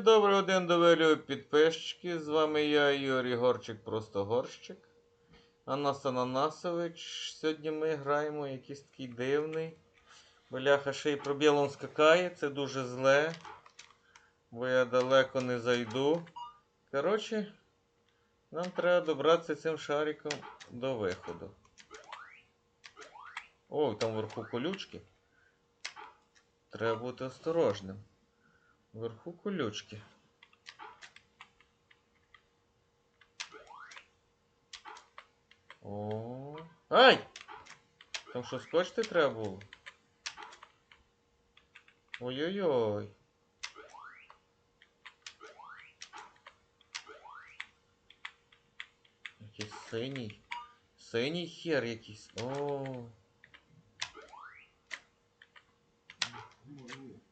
доброго день довелю підписчики. З вами я, Ігор Ігорчик, просто горщик. Анас Ананасович. Сьогодні ми граємо якийсь такий дивний. Бляха ще й пробілом скакає, це дуже зле. Бо я далеко не зайду. Коротше, нам треба добратися цим шариком до виходу. О, там вверху колючки. Треба бути осторожним. Вверху колючки. О. Ай! Там що скочити треба було? Ой-ой-ой. Якийсь синій. Синій хер якийсь. О.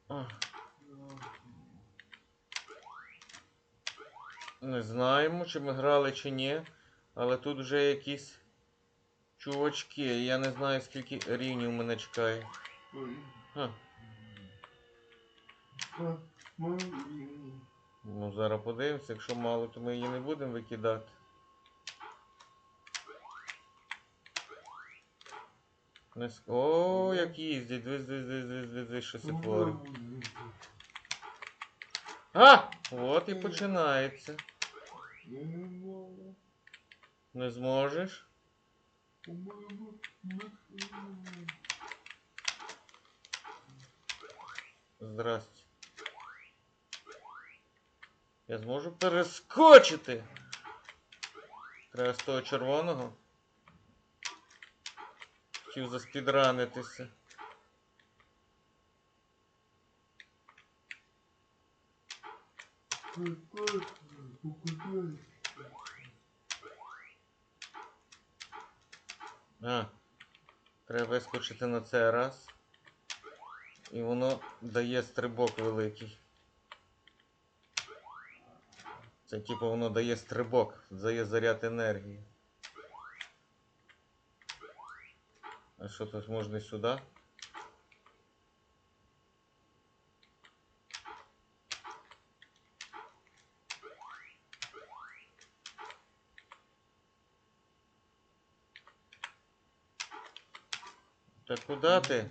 А. Не знаємо, чи ми грали, чи ні. Але тут вже якісь чувачки. Я не знаю, скільки рівнів мене чекає. Ха. Ну, зараз подивимося, якщо мало, то ми її не будемо викидати. О, як їздять, дивись, дивись, дивись, дивись, дивись, що це творить. А! От і починається. Не зможеш? Здрасте. Я зможу перескочити. Треба з того червоного. Хотів заспідранитися. А, треба вискочити на цей раз. І воно дає стрибок великий. Це типу воно дає стрибок, дає заряд енергії. А що тут можна сюди? Та куди ти?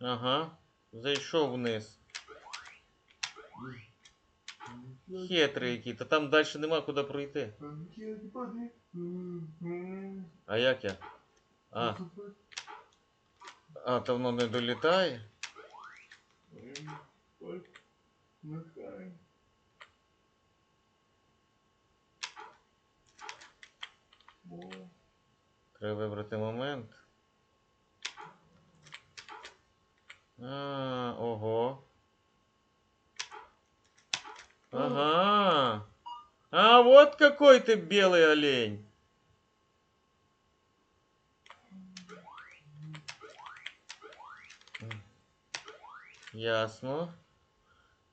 Ага, зайшов вниз. Хитрий який, та там далі нема куди пройти. А як я? А, а, то воно не долітає? Треба вибрати момент. А, ого. Ага. А вот какой ты белый олень. Ясно.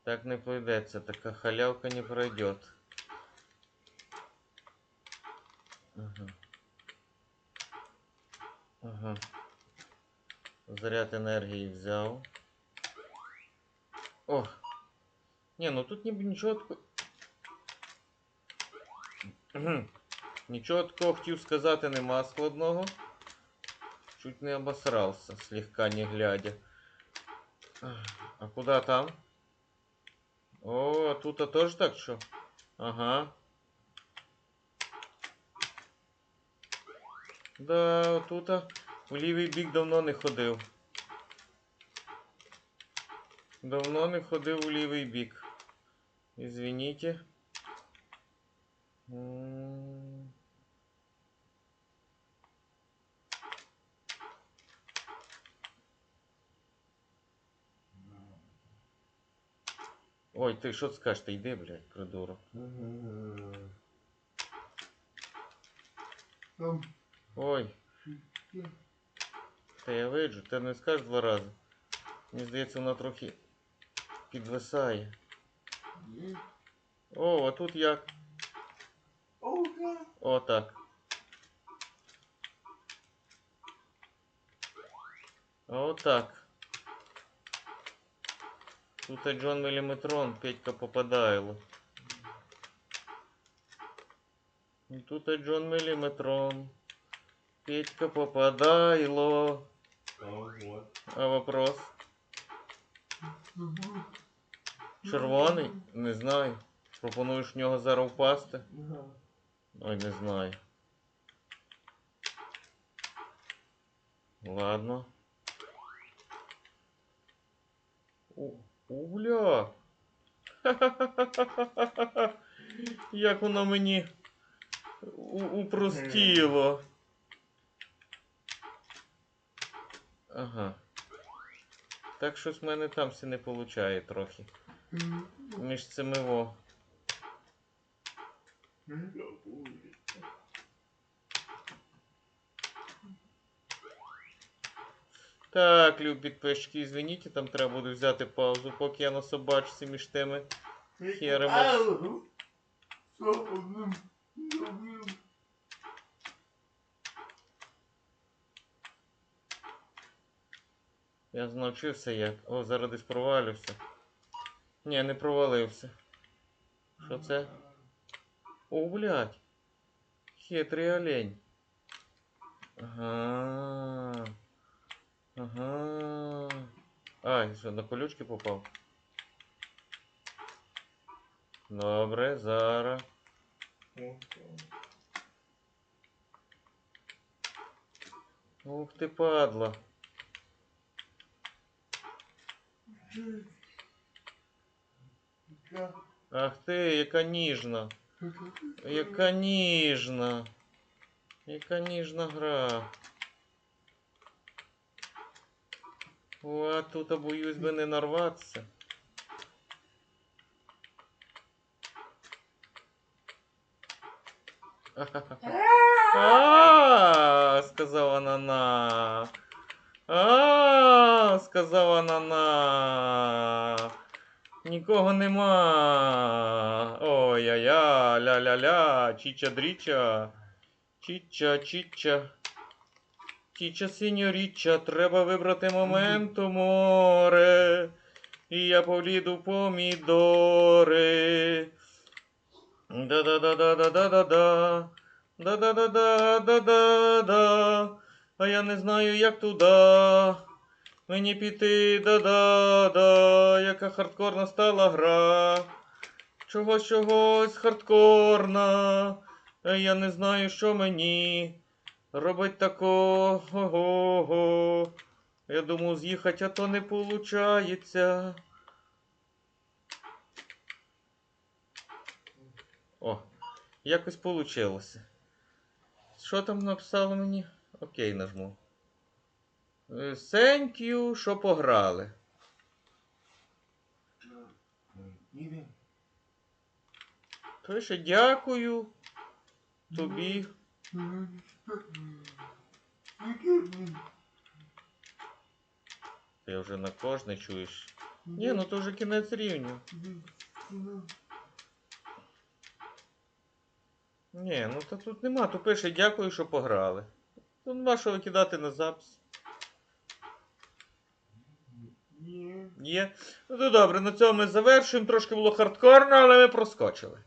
Так не пойдеться, така халявка не пройдет. Ага. Ага. Заряд енергії взяв. О! Не, ну тут ніби нічого такого. Нічого такого хотів сказати нема складного. Чуть не обосрався, слегка не глядя. А куда там? О, а тут тоже так що? Ага. Да, тут в лівий бік давно не ходив. Давно не ходив у лівий бік. Извините. Ой, ти що скажеш? Ти йди, блядь, придурок. Там Ой. Та я виджу, ти не скажеш два рази. Мені здається, вона трохи підвисає. О, а тут як? О, так. А отак. Тут і Джон Міліметрон, Петька попадайло. Тут і Джон Міліметрон. Петька попадайло. А вопрос? Червоний? Не знаю. Пропонуєш в нього зараз впасти? Ой, не знаю. Ладно. У, угля. Як воно мені упростіло. Ага. Так щось в мене там все не виходить трохи. Між цими во. Так, любі підписчики, извините, там треба буде взяти паузу, поки я на собачці між тими. Херемо. Я навчився як. О, зараз десь провалюся. Ні, не провалився. Що це? О, блядь. Хитрий олень. Ага. Ага. Ай, що, на колючки попав? Добре, зараз. Ух ти, падла. Ах ти, яка ніжна. Яка ніжна. Яка ніжна гра. О, а тут боюсь би не нарватися. А, сказала Нана. А, сказала Нана. Нікого нема. Ой-я-я, ля-ля-ля, чіча-дріча. Чіча, чіча. Чіча, сеньоріча, треба вибрати момент у море. І я повліду в помідори. Да-да-да-да-да-да-да-да. Да-да-да-да-да-да-да. А я не знаю, як туди. Мені піти да-да-да. Яка хардкорна стала гра. Чогось чогось хардкорна. А я не знаю, що мені. Робить такого. Я думав з'їхати, а то не получається. О, якось получилося. Що там написало мені? Окей, нажму. Е, Thank you, що пограли. Пише дякую тобі. Ти вже на кожне чуєш. Ні, ну то вже кінець рівня. Ні, ну то тут нема. То пише дякую, що пограли. Тут нема що викидати на запис. Ні. Є. Ну то добре, на цьому ми завершуємо. Трошки було хардкорно, але ми проскочили.